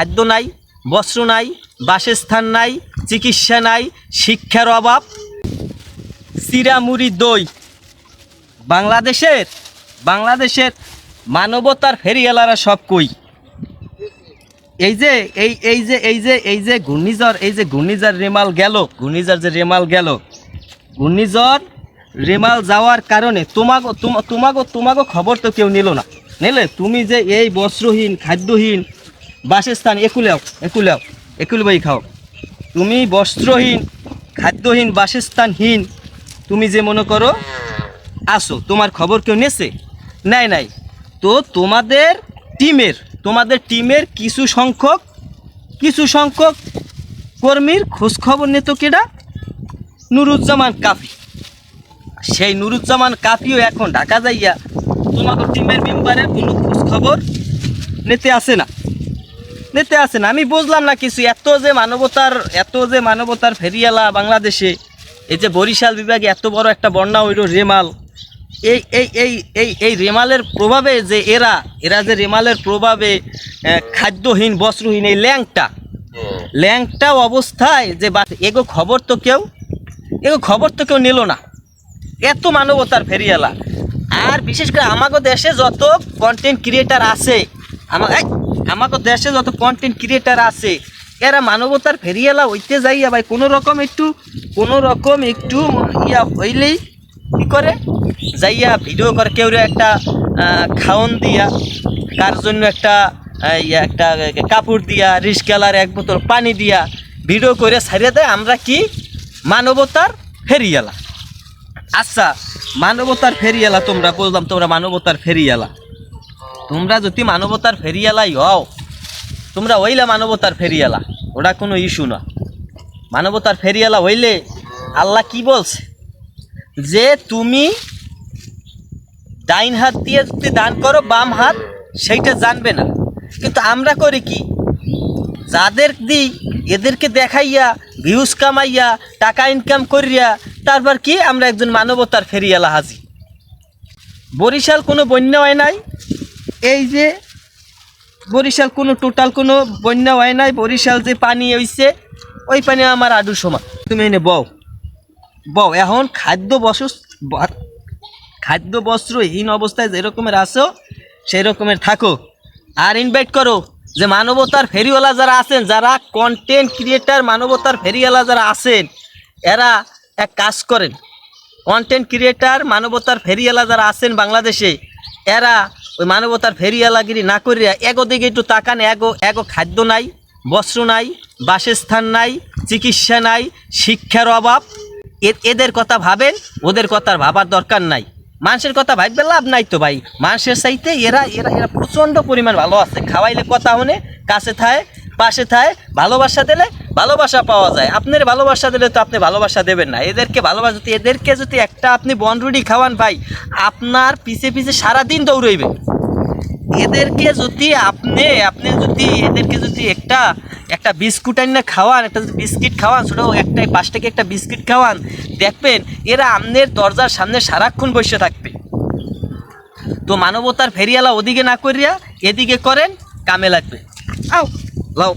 খাদ্য নাই, বস্ত্র নাই, বাসস্থান নাই, চিকিৎসা নাই, শিক্ষার অভাব। চিরামুড়ি দই। বাংলাদেশের বাংলাদেশের মানবতার ফেরিয়ালারা সব কই? এই যে, এই এই যে এই যে এই যে ঘূর্ণিঝড়, এই যে ঘূর্ণিঝড় রেমাল গেল, ঘূর্ণিঝড় যে রেমাল গেল। ঘূর্ণিঝড় রেমাল যাওয়ার কারণে তোমাগো, তোমা- তোমাগো তোমাগো খবর তো কেউ নিল না। নিলে তুমি যে এই বস্ত্রহীন, খাদ্যহীন বাসস্থান একুলাও একুলাও একুল বই খাও। তুমি বস্ত্রহীন, খাদ্যহীন, বাসস্থানহীন, তুমি যে মনে করো, আসো। তোমার খবর কেউ নেছে? নাই নাই। তো তোমাদের টিমের তোমাদের টিমের কিছু সংখ্যক কিছু সংখ্যক কর্মীর খোঁজখবর নিত কেডা? নুরুজ্জামান কাফি। সেই নুরুজ্জামান কাফিও এখন ঢাকা যাইয়া তোমাদের টিমের মেম্বারের কোনো খোঁজখবর নিতে আসে না। নিতে আসে না। আমি বুঝলাম না কিছু। এত যে মানবতার, এত যে মানবতার ফেরিয়ালা বাংলাদেশে, এই যে বরিশাল বিভাগে এত বড় একটা বন্যা হইল রেমাল। এই এই এই এই এই রেমালের প্রভাবে যে এরা এরা যে রেমালের প্রভাবে খাদ্যহীন, বস্ত্রহীন এই ল্যাংটা ল্যাংটা অবস্থায় যে বা- এগো খবর তো কেউ, এগো খবর তো কেউ নিল না। এত মানবতার ফেরিয়ালা। আর বিশেষ করে আমাগো দেশে যত কন্টেন্ট ক্রিয়েটার আছে, আমা আমাগো দেশে যত কন্টেন্ট ক্রিয়েটার আছে, এরা মানবতার ফেরিয়ালা হইতে যাইয়া ভাই, কোনো রকম একটু, কোনো রকম একটু ইয়া হইলেই কি করে? যাইয়া ভিডিও করে, কেউ একটা খাওন দিয়া, কার জন্য একটা একটা কাপড় দিয়া রিস্কালার এক বোতল পানি দিয়া ভিডিও করে ছাড়িয়ে দেয়, আমরা কি? মানবতার ফেরিয়ালা। আচ্ছা মানবতার ফেরিয়ালা তোমরা বললাম, তোমরা মানবতার ফেরিয়ালা। তোমরা যদি মানবতার ফেরিয়ালাই হও, তোমরা হইলে মানবতার ফেরিয়ালা। ওটা কোনো ইস্যু না। মানবতার ফেরিয়ালা হইলে আল্লাহ কি বলছে? যে তুমি ডাইন হাত দিয়ে যদি দান করো, বাম হাত, সেইটা জানবে না। কিন্তু আমরা করি কি? যাদের দিই, এদেরকে দেখাইয়া ভিউজ কামাইয়া, টাকা ইনকাম করিয়া, তারপর কি? আমরা একজন মানবতার ফেরিয়ালা হাজি। বরিশাল কোনো বন্যা হয় নাই? এই যে বরিশাল কোনো টোটাল কোনো বন্যা হয় নাই, বরিশাল যে পানি হইছে, ওই পানি আমার আডুর সমান। তুমি এনে বও। বও, এখন খাদ্য বস খাদ্য বস্ত্রহীন অবস্থায় যেরকমের আসো সেই রকমের থাকো। আর ইনভাইট করো যে মানবতার ফেরিওয়ালা যারা আছেন, যারা কন্টেন্ট ক্রিয়েটার মানবতার ফেরিওয়ালা যারা আছেন, এরা এক কাজ করেন। কন্টেন্ট ক্রিয়েটার মানবতার ফেরিওয়ালা যারা আছেন বাংলাদেশে, এরা ওই মানবতার ফেরিওয়ালাগিরি না করিয়া এগো দিকে একটু তাকান, এগো এগো খাদ্য নাই, বস্ত্র নাই, বাসস্থান নাই, চিকিৎসা নাই, শিক্ষার অভাব। এদের কথা ভাবেন, ওদের কথার ভাবার দরকার নাই। মানুষের কথা ভাববে লাভ নাই তো ভাই। মানুষের চাইতে এরা এরা এরা প্রচণ্ড পরিমাণ ভালো আছে। খাওয়াইলে কথা হনে, কাছে থায়, পাশে থায়, ভালোবাসা দিলে ভালোবাসা পাওয়া যায়। আপনার ভালোবাসা দিলে তো আপনি ভালোবাসা দেবেন না। এদেরকে ভালোবাসা যদি এদেরকে যদি একটা আপনি বনরুডি খাওয়ান ভাই, আপনার পিছে পিছে সারাদিন দৌড়ইবে। এদেরকে যদি আপনি আপনি যদি এদেরকে যদি একটা একটা বিস্কুট আনিয়ে খাওয়ান, একটা যদি বিস্কিট খাওয়ান, ছোটো একটা পাঁচ টাকা একটা বিস্কিট খাওয়ান, দেখবেন এরা আপনার দরজার সামনে সারাক্ষণ বসে থাকবে। তো মানবতার ফেরিয়ালা ওদিকে না করিয়া এদিকে করেন, কামে লাগবে। আও, লাও।